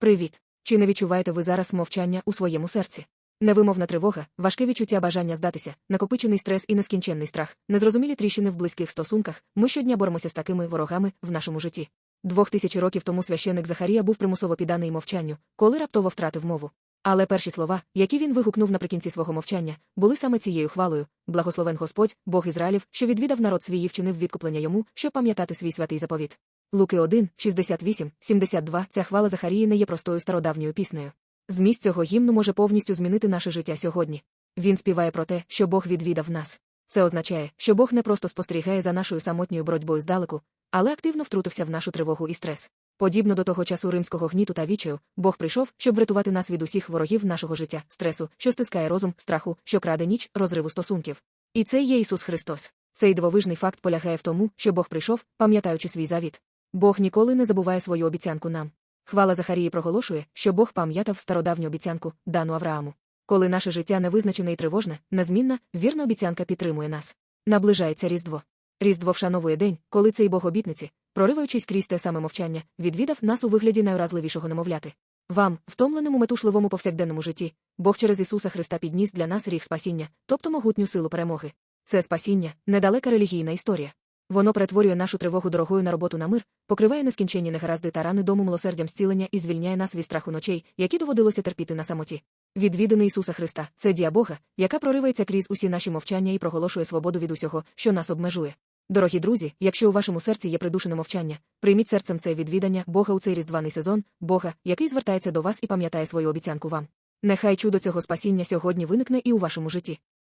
Привіт. Чи не відчуваєте ви зараз мовчання у своєму серці? Невимовна тривога, важке відчуття бажання здатися, накопичений стрес і нескінченний страх, незрозумілі тріщини в близьких стосунках. Ми щодня боремося з такими ворогами в нашому житті. Двох тисяч років тому священик Захарія був примусово підданий мовчанню, коли раптово втратив мову. Але перші слова, які він вигукнув наприкінці свого мовчання, були саме цією хвалою: благословен Господь, Бог Ізраїлів, що відвідав народ свій і вчинив відкуплення йому, щоб пам'ятати свій святий заповіт. Луки 1, 68, 72 Ця хвала Захарії не є простою стародавньою піснею. Зміст цього гімну може повністю змінити наше життя сьогодні. Він співає про те, що Бог відвідав нас. Це означає, що Бог не просто спостерігає за нашою самотньою боротьбою здалеку, але активно втрутився в нашу тривогу і стрес. Подібно до того часу римського гніту та вічаю, Бог прийшов, щоб врятувати нас від усіх ворогів нашого життя, стресу, що стискає розум, страху, що краде ніч, розриву стосунків. І це є Ісус Христос. Цей дивовижний факт полягає в тому, що Бог прийшов, пам'ятаючи свій завіт. Бог ніколи не забуває свою обіцянку нам. Хвала Захарії проголошує, що Бог пам'ятав стародавню обіцянку, дану Аврааму. Коли наше життя невизначене і тривожне, незмінна, вірна обіцянка підтримує нас. Наближається Різдво. Різдво вшановує день, коли цей Бог обітниці, прориваючись крізь те саме мовчання, відвідав нас у вигляді найуразливішого немовляти. Вам, втомленому метушливому повсякденному житті, Бог через Ісуса Христа підніс для нас ріг спасіння, тобто могутню силу перемоги. Це спасіння, недалека релігійна історія. Воно перетворює нашу тривогу дорогою на роботу на мир, покриває нескінченні негаразди та рани дому милосердям зцілення і звільняє нас від страху ночей, які доводилося терпіти на самоті. Відвідини Ісуса Христа це дія Бога, яка проривається крізь усі наші мовчання і проголошує свободу від усього, що нас обмежує. Дорогі друзі, якщо у вашому серці є придушене мовчання, прийміть серцем це відвідання Бога у цей різдваний сезон, Бога, який звертається до вас і пам'ятає свою обіцянку вам. Нехай чудо цього спасіння сьогодні виникне і у вашому житті.